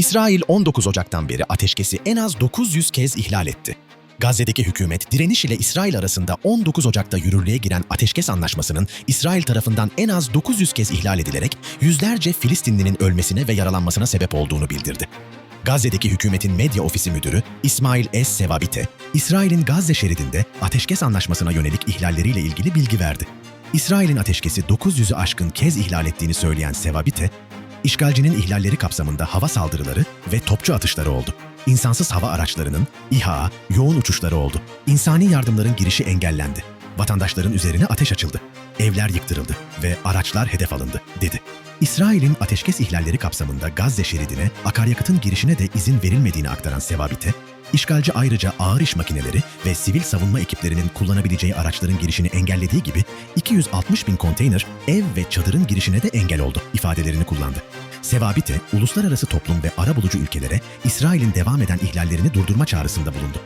İsrail 19 Ocak'tan beri ateşkesi en az 900 kez ihlal etti. Gazze'deki hükümet direniş ile İsrail arasında 19 Ocak'ta yürürlüğe giren ateşkes anlaşmasının İsrail tarafından en az 900 kez ihlal edilerek yüzlerce Filistinlinin ölmesine ve yaralanmasına sebep olduğunu bildirdi. Gazze'deki hükümetin medya ofisi müdürü İsmail S. Sevabite, İsrail'in Gazze şeridinde ateşkes anlaşmasına yönelik ihlalleriyle ilgili bilgi verdi. İsrail'in ateşkesi 900'ü aşkın kez ihlal ettiğini söyleyen Sevabite, işgalcinin ihlalleri kapsamında hava saldırıları ve topçu atışları oldu. İnsansız hava araçlarının İHA, yoğun uçuşları oldu. İnsani yardımların girişi engellendi. Vatandaşların üzerine ateş açıldı. Evler yıktırıldı ve araçlar hedef alındı, dedi. İsrail'in ateşkes ihlalleri kapsamında Gazze şeridine akaryakıtın girişine de izin verilmediğini aktaran Sevabite, işgalci ayrıca ağır iş makineleri ve sivil savunma ekiplerinin kullanabileceği araçların girişini engellediği gibi 260 bin konteyner, ev ve çadırın girişine de engel oldu ifadelerini kullandı. Sevabite, uluslararası toplum ve arabulucu ülkelere İsrail'in devam eden ihlallerini durdurma çağrısında bulundu.